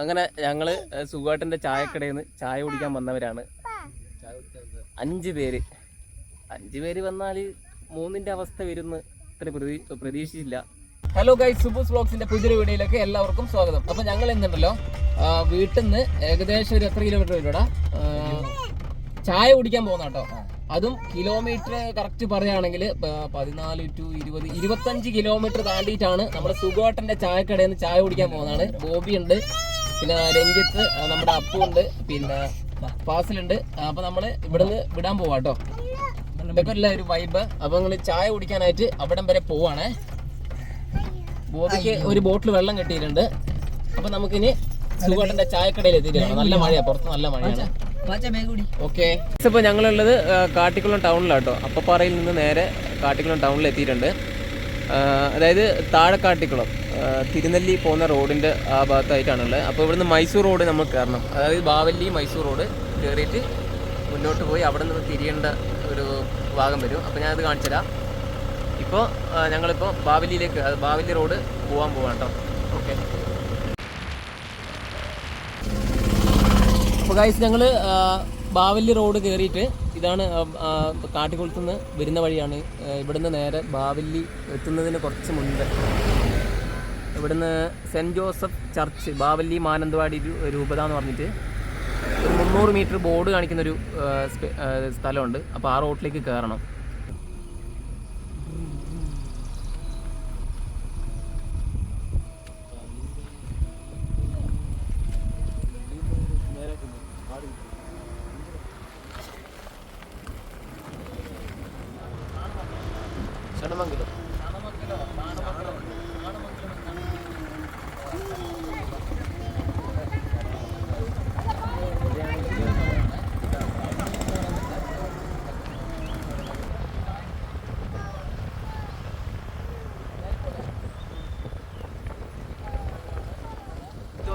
അങ്ങനെ ഞങ്ങൾ സുഖാട്ടന്റെ ചായക്കടയിൽ നിന്ന് ചായ കുടിക്കാൻ വന്നവരാണ്. അഞ്ച് പേര്. അഞ്ച് പേര് വന്നാൽ മൂന്നിന്റെ അവസ്ഥ വരുന്ന ഇത്ര പ്രതീ പ്രതീക്ഷിച്ചില്ല. ഹലോ ഗൈസ് സുബൂസ് വ്ളോഗ്സിന്റെ പുതിയൊരു വീഡിയോയിലേക്ക് എല്ലാവർക്കും സ്വാഗതം. അപ്പൊ ഞങ്ങൾ എന്തുണ്ടല്ലോ വീട്ടിൽ നിന്ന് ഏകദേശം ഒരു എത്ര കിലോമീറ്റർ വരും ചായ കുടിക്കാൻ പോകുന്ന കേട്ടോ. അതും കിലോമീറ്റർ കറക്റ്റ് പറയുകയാണെങ്കിൽ പതിനാല് ടു ഇരുപത് ഇരുപത്തഞ്ച് കിലോമീറ്റർ താണ്ടിയിട്ടാണ് നമ്മുടെ സുഖോട്ടന്റെ ചായക്കടയിൽ നിന്ന് ചായ കുടിക്കാൻ പോകുന്നതാണ്. ബോബി ഉണ്ട് പിന്നെ രഞ്ജിത്ത് നമ്മുടെ അപ്പു ഉണ്ട് പിന്നെ പാസിലുണ്ട് അപ്പൊ നമ്മൾ ഇവിടുന്ന് വിടാൻ പോവാ കേട്ടോ ഒരു വൈബ് അപ്പൊ നിങ്ങൾ ചായ കുടിക്കാനായിട്ട് അവിടം വരെ പോവാണേ. ബോബിക്ക് ഒരു ബോട്ടിൽ വെള്ളം കിട്ടിയിട്ടുണ്ട്. അപ്പൊ നമുക്കിനി സുഖേട്ടന്റെ ചായക്കടയിൽ എത്തിയിട്ടാണ് നല്ല മഴയാ പുറത്ത് നല്ല മഴയാണ്. ഓക്കെ. ഇപ്പൊ ഞങ്ങളുള്ളത് കാട്ടിക്കുളം ടൗണിലാട്ടോ അപ്പപ്പാറയിൽ നിന്ന് നേരെ കാട്ടിക്കുളം ടൗണിൽ എത്തിയിട്ടുണ്ട്. അതായത് താഴെ കാട്ടിക്കുളം തിരുനെല്ലി പോകുന്ന റോഡിന്റെ ആ ഭാഗത്തായിട്ടാണുള്ളത്. അപ്പോൾ ഇവിടുന്ന് മൈസൂർ റോഡ് നമ്മൾ കയറണം. അതായത് ബാവല്ലി മൈസൂർ റോഡ് കയറിയിട്ട് മുന്നോട്ട് പോയി അവിടെ നിന്ന് തിരിയേണ്ട ഒരു ഭാഗം വരും. അപ്പോൾ ഞാനത് കാണിച്ചു തരാം. ഇപ്പോൾ ഞങ്ങളിപ്പോൾ ബാവലിയിലേക്ക് അത് ബാവല്ലി റോഡ് പോകാൻ പോവാം കേട്ടോ ഓക്കെ. അപ്പോൾ ഗൈസ് ഞങ്ങൾ ബാവല്ലി റോഡ് കയറിയിട്ട് ഇതാണ് ആ, നിന്ന് വരുന്ന വഴിയാണ്. ഇവിടുന്ന് നേരെ ബാവല്ലി എത്തുന്നതിന് കുറച്ച് മുൻപ്. ഇവിടുന്ന് saint Joseph church Bavali Mananthavady രൂപത എന്ന് പറഞ്ഞിട്ട് ഒരു മുന്നൂറ് മീറ്റർ ബോർഡ് കാണിക്കുന്ന ഒരു ആ, സ്പെ- ആ, സ്ഥലമുണ്ട്. അപ്പോൾ ആ റോഡിലേക്ക് കയറണം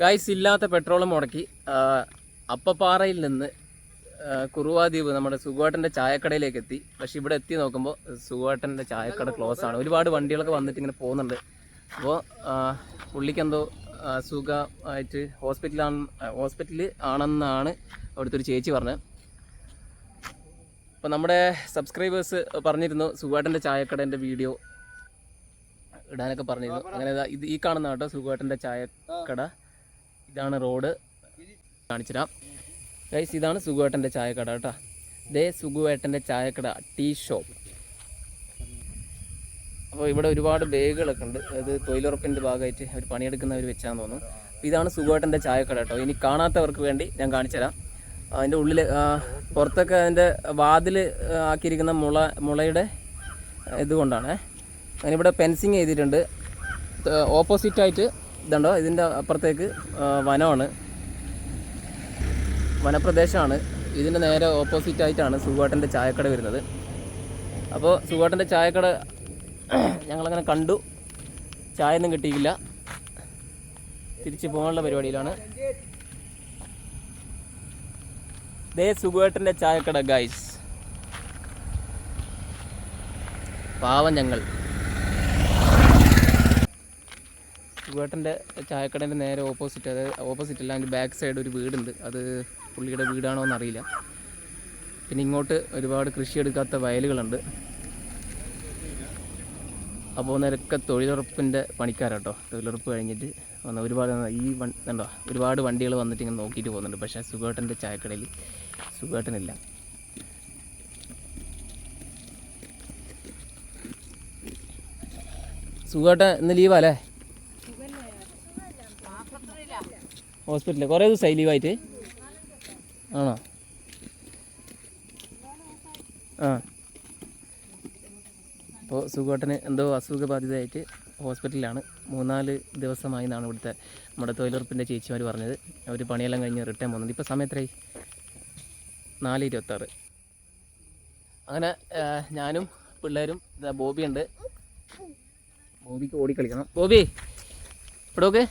ഗൈസ് ഇല്ലാത്ത പെട്രോൾ മുടക്കി. അപ്പപ്പാറയിൽ നിന്ന് കുറുവാദ്വീപ് നമ്മുടെ സുഗുവാട്ടന്റെ ചായക്കടയിലേക്ക് എത്തി. പക്ഷെ ഇവിടെ എത്തി നോക്കുമ്പോൾ സുഗുവാട്ടന്റെ ചായക്കട ക്ലോസ് ആണ്. ഒരുപാട് വണ്ടികളൊക്കെ വന്നിട്ട് ഇങ്ങനെ പോകുന്നുണ്ട്. അപ്പോൾ പുള്ളിക്കെന്തോ സുഖമായിട്ട് ഹോസ്പിറ്റലാണ് ഹോസ്പിറ്റലിൽ ആണെന്നാണ് അവിടുത്തെ ഒരു ചേച്ചി പറഞ്ഞത്. അപ്പോൾ നമ്മുടെ സബ്സ്ക്രൈബേഴ്സ് പറഞ്ഞിരുന്നു സുഗുവാട്ടന്റെ ചായക്കടേന്റെ വീഡിയോ ഇടാനൊക്കെ പറഞ്ഞിരുന്നു. അങ്ങനെ ഇത് ഈ കാണുന്ന കേട്ടോ സുഖുവേട്ടന്റെ ചായക്കട. ഇതാണ് റോഡ്. കാണിച്ചുതരാം. ഗൈസ് ഇതാണ് സുഖുവേട്ടന്റെ ചായക്കട കേട്ടോ. ദേ സുഖുവേട്ടന്റെ ചായക്കട ടീ ഷോപ്പ്. അപ്പോൾ ഇവിടെ ഒരുപാട് ബേഗുകളൊക്കെ ഉണ്ട്. അത് തൊഴിലുറപ്പിന്റെ ഭാഗമായിട്ട് അവർ പണിയെടുക്കുന്നവർ വെച്ചാന്ന് തോന്നുന്നു. അപ്പോൾ ഇതാണ് സുഖുവേട്ടന്റെ ചായക്കട കേട്ടോ. ഇനി കാണാത്തവർക്ക് വേണ്ടി ഞാൻ കാണിച്ചു തരാം അതിന്റെ ഉള്ളിൽ പുറത്തൊക്കെ അതിന്റെ വാതിൽ ആക്കിയിരിക്കുന്ന മുള മുളയുടെ ഇതുകൊണ്ടാണ്. അങ്ങനെ പെൻസിങ് ചെയ്തിട്ടുണ്ട്. ഓപ്പോസിറ്റായിട്ട് ഇതുണ്ടോ? ഇതിന്റെ അപ്പുറത്തേക്ക് വനമാണ്. വനപ്രദേശമാണ്. ഇതിന്റെ നേരെ ഓപ്പോസിറ്റായിട്ടാണ് സുഖുവാട്ടന്റെ ചായക്കട വരുന്നത്. അപ്പോൾ സുഗോട്ടന്റെ ചായക്കട ഞങ്ങളങ്ങനെ കണ്ടു. ചായ ഒന്നും കിട്ടിയില്ല തിരിച്ചു പോകാനുള്ള പരിപാടിയിലാണ്. ദേ സുഗേട്ടന്റെ ചായക്കട ഗൈസ് പാവം ഞങ്ങൾ. സുഖേട്ടന്റെ ചായക്കടേന്റെ നേരെ ഓപ്പോസിറ്റ് അത് ഓപ്പോസിറ്റ് അല്ല അതിന്റെ ബാക്ക് സൈഡ് ഒരു വീടുണ്ട്. അത് പുള്ളിയുടെ വീടാണോ എന്നറിയില്ല. പിന്നെ ഇങ്ങോട്ട് ഒരുപാട് കൃഷി എടുക്കാത്ത വയലുകളുണ്ട്. അപ്പോൾ നിരക്കെ തൊഴിലുറപ്പിന്റെ പണിക്കാരാട്ടോ. തൊഴിലുറപ്പ് കഴിഞ്ഞിട്ട് വന്ന ഒരുപാട് ഈ വണ്ടി കണ്ടോ ഒരുപാട് വണ്ടികൾ വന്നിട്ട് ഇങ്ങനെ നോക്കിയിട്ട് പോകുന്നുണ്ട്. പക്ഷേ സുഖേട്ടന്റെ ചായക്കടയിൽ സുഖേട്ടനില്ല. സുഖേട്ടൻ ഇന്ന് ലീവാ അല്ലേ? ഹോസ്പിറ്റലിൽ കുറേ ദിവസമായി ലീവായിട്ട് ആണോ? ആ. അപ്പോൾ സുഖോട്ടന് എന്തോ അസുഖ ബാധിതയായിട്ട് ഹോസ്പിറ്റലിലാണ്. മൂന്നാൽ ദിവസമായി എന്നാണ് ഇവിടുത്തെ നമ്മുടെ തൊഴിലുറപ്പിന്റെ ചേച്ചിമാർ പറഞ്ഞത്. അവർ പണിയെല്ലാം കഴിഞ്ഞ് റിട്ടേൺ പോകുന്നത് ഇപ്പോൾ സമയം എത്രയായി? നാല് ഇരുപത്താറ്. അങ്ങനെ ഞാനും പിള്ളേരും ഇതാ ബോബി ഉണ്ട് ബോബിക്ക് ഓടിക്കളിക്കണം. ബോബി ഇവിടെ ഓക്കെ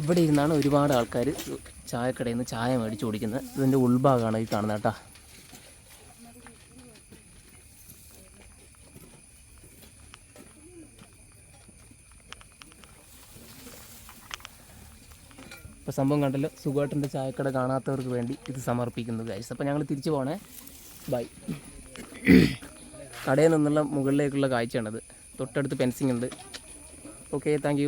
ഇവിടെ ഇരുന്നാണ് ഒരുപാട് ആൾക്കാർ ചായക്കടയിൽ നിന്ന് ചായ മേടിച്ച് കുടിക്കുന്നത് ഇതിന്റെ ഉൾഭാഗമാണ് ഈ കാണുന്നത് കേട്ടോ. ഇപ്പോൾ സംഭവം കണ്ടല്ലോ സുഖമായിട്ടിന്റെ ചായക്കട കാണാത്തവർക്ക് വേണ്ടി ഇത് സമർപ്പിക്കുന്നത് ഗൈസ് അപ്പോൾ ഞങ്ങൾ തിരിച്ചു പോണേ. ബൈ കടയിൽ നിന്നുള്ള മുകളിലേക്കുള്ള കാഴ്ചയാണത്. തൊട്ടടുത്ത് ഫെൻസിങ് ഉണ്ട്. Okay thank